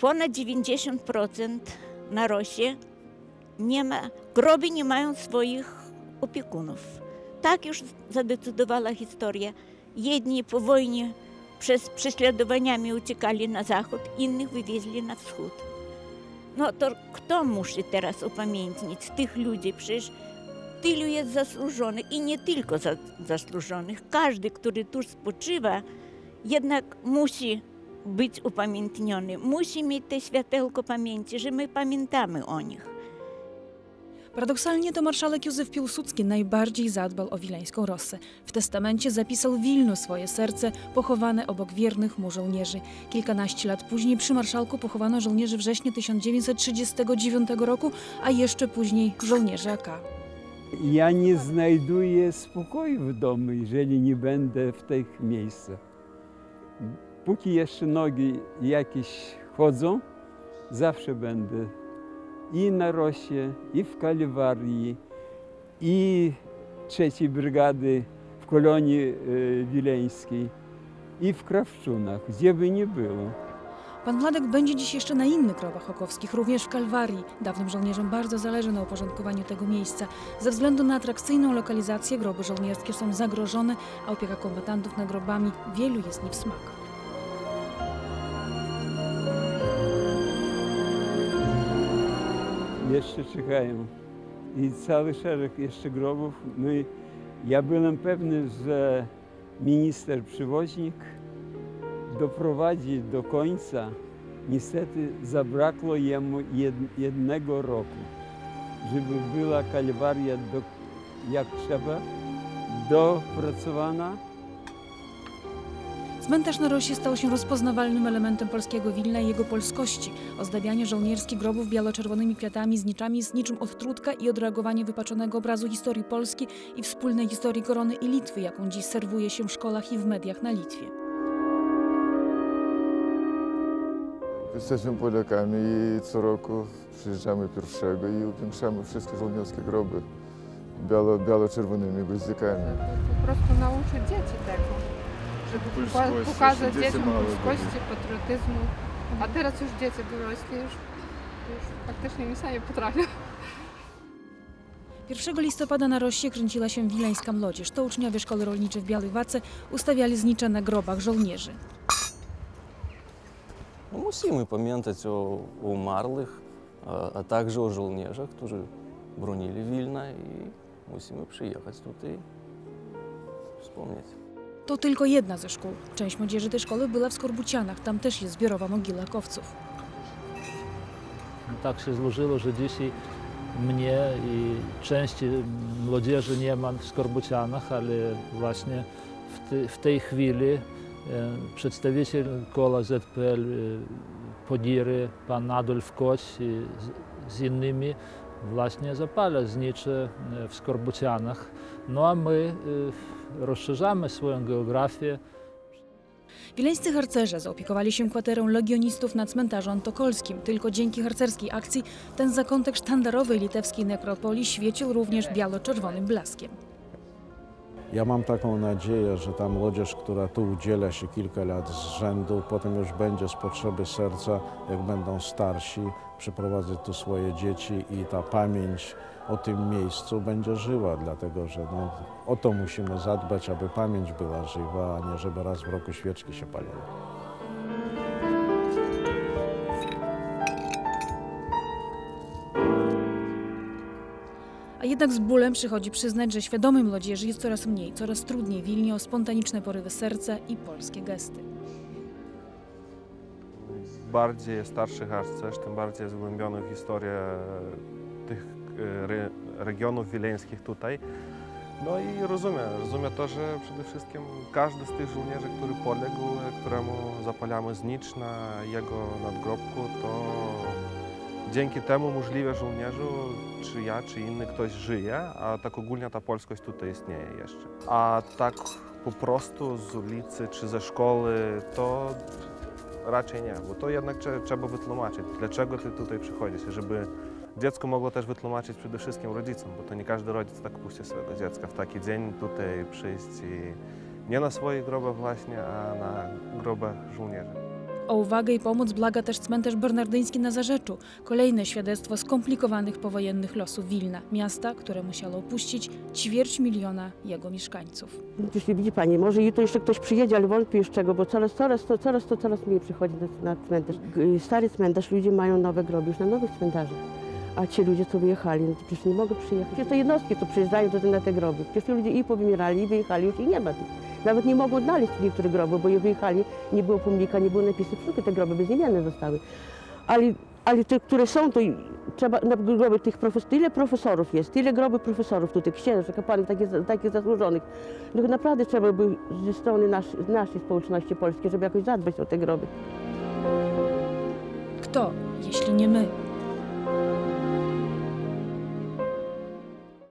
ponad 90% na Rosji nie ma, groby nie mają swoich opiekunów. Tak już zadecydowała historia. Jedni po wojnie przez prześladowaniami uciekali na zachód, innych wywieźli na wschód. No to kto musi teraz upamiętnić tych ludzi? Przecież tylu jest zasłużonych i nie tylko za, zasłużonych. Każdy, który tu spoczywa, jednak musi być upamiętniony, musi mieć te światełko pamięci, że my pamiętamy o nich. Paradoksalnie to marszałek Józef Piłsudski najbardziej zadbał o wileńską Rossę. W testamencie zapisał Wilnu swoje serce, pochowane obok wiernych mu żołnierzy. Kilkanaście lat później przy marszałku pochowano żołnierzy września 1939 roku, a jeszcze później żołnierzy AK. Ja nie znajduję spokoju w domu, jeżeli nie będę w tych miejscach. Póki jeszcze nogi jakieś chodzą, zawsze będę i na Rosie, i w Kaliwarii, i trzeciej brygady w kolonii e, wileńskiej, i w Krawczunach, gdzie by nie było. Pan Wladek będzie dziś jeszcze na innych grobach okowskich, również w Kalwarii. Dawnym żołnierzom bardzo zależy na uporządkowaniu tego miejsca. Ze względu na atrakcyjną lokalizację groby żołnierskie są zagrożone, a opieka kombatantów nad grobami wielu jest nie w smak. Jeszcze czekają. I cały szereg jeszcze grobów. My, ja byłem pewny, że minister przywoźnik doprowadzi do końca. Niestety zabrakło jemu jed- jednego roku, żeby była kalwaria jak trzeba dopracowana. Cmentarz na Rosie stał się rozpoznawalnym elementem polskiego Wilna i jego polskości. Ozdabianie żołnierskich grobów biało-czerwonymi kwiatami z niczami jest niczym odtrutka i odreagowanie wypaczonego obrazu historii Polski i wspólnej historii Korony i Litwy, jaką dziś serwuje się w szkołach i w mediach na Litwie. Jesteśmy Polakami i co roku przyjeżdżamy pierwszego i upiększamy wszystkie żołnierskie groby biało-czerwonymi gwoździkami. po prostu nauczyć dzieci tego, żeby pokazać dzieci dzieciom polskości, patriotyzmu. A teraz już dzieci dorośli już, już faktycznie nie sami potrafią. 1 listopada na Rosie kręciła się wileńska młodzież. To uczniowie szkoły rolniczej w Białej Wace ustawiali znicze na grobach żołnierzy. No, musimy pamiętać o umarłych, a, a także o żołnierzach, którzy bronili Wilna i musimy przyjechać tutaj wspomnieć. To tylko jedna ze szkół. Część młodzieży tej szkoły była w Skorbucianach. Tam też jest zbiorowa mogiła kowców. Tak się złożyło, że dzisiaj mnie i części młodzieży nie ma w Skorbucianach, ale właśnie w, te, w tej chwili e, przedstawiciel koła ZPL e, Podiry, pan Adolf Koć i z, z innymi właśnie zapala znicze e, w Skorbucianach. No a my e, rozszerzamy swoją geografię. Wileńscy harcerze zaopiekowali się kwaterą legionistów na cmentarzu antokolskim. Tylko dzięki harcerskiej akcji ten zakątek sztandarowej litewskiej nekropolii świecił również biało-czerwonym blaskiem. Ja mam taką nadzieję, że ta młodzież, która tu udziela się kilka lat z rzędu, potem już będzie z potrzeby serca, jak będą starsi, przyprowadzać tu swoje dzieci i ta pamięć o tym miejscu będzie żyła, dlatego że no, o to musimy zadbać, aby pamięć była żywa, a nie żeby raz w roku świeczki się paliły. A jednak z bólem przychodzi przyznać, że świadomej młodzieży jest coraz mniej, coraz trudniej Wilnie o spontaniczne porywy serca i polskie gesty. bardziej starszy harcerz, tym bardziej zgłębiony w historię tych e, re, regionów wileńskich tutaj. No i rozumie, rozumie to, że przede wszystkim każdy z tych żołnierzy, który poległ, któremu zapalamy znicz na jego nadgrobku, to dzięki temu możliwe żołnierzu, czy ja, czy inny ktoś żyje, a tak ogólnie ta polskość tutaj istnieje jeszcze. A tak po prostu z ulicy czy ze szkoły, to raczej nie, bo to jednak trze- trzeba wytłumaczyć, dlaczego ty tutaj przychodzisz, żeby dziecko mogło też wytłumaczyć przede wszystkim rodzicom, bo to nie każdy rodzic tak puści swojego dziecka w taki dzień tutaj przyjść i nie na swoich grobach właśnie, a na grobach żołnierzy. O uwagę i pomoc blaga też cmentarz bernardyński na Zarzeczu. Kolejne świadectwo skomplikowanych powojennych losów Wilna, miasta, które musiało opuścić ćwierć miliona jego mieszkańców. Jeśli widzi Pani, może jutro jeszcze ktoś przyjedzie, ale wątpię już czego, bo coraz, coraz, to, coraz, to coraz mniej przychodzi na, na cmentarz. G- Stary cmentarz, ludzie mają nowe groby już na nowych cmentarzach. A ci ludzie, co wyjechali, no to przecież nie mogą przyjechać. Przecież to jednostki, co przyjeżdżają to na te groby. Przecież ludzie i powymierali, i wyjechali, już ich nie ma. tych. Nawet nie mogą odnaleźć niektórych grobów, bo je wyjechali, nie było pomnika, nie było napisów, wszystkie te groby bezimienne zostały. Ale, ale te, które są, to trzeba, na groby tych profesorów, tyle profesorów jest, tyle groby profesorów tutaj, księży, kapłanów, takich, takich zasłużonych. No naprawdę trzeba by ze strony nasz, naszej społeczności polskiej, żeby jakoś zadbać o te groby. Kto, jeśli nie my?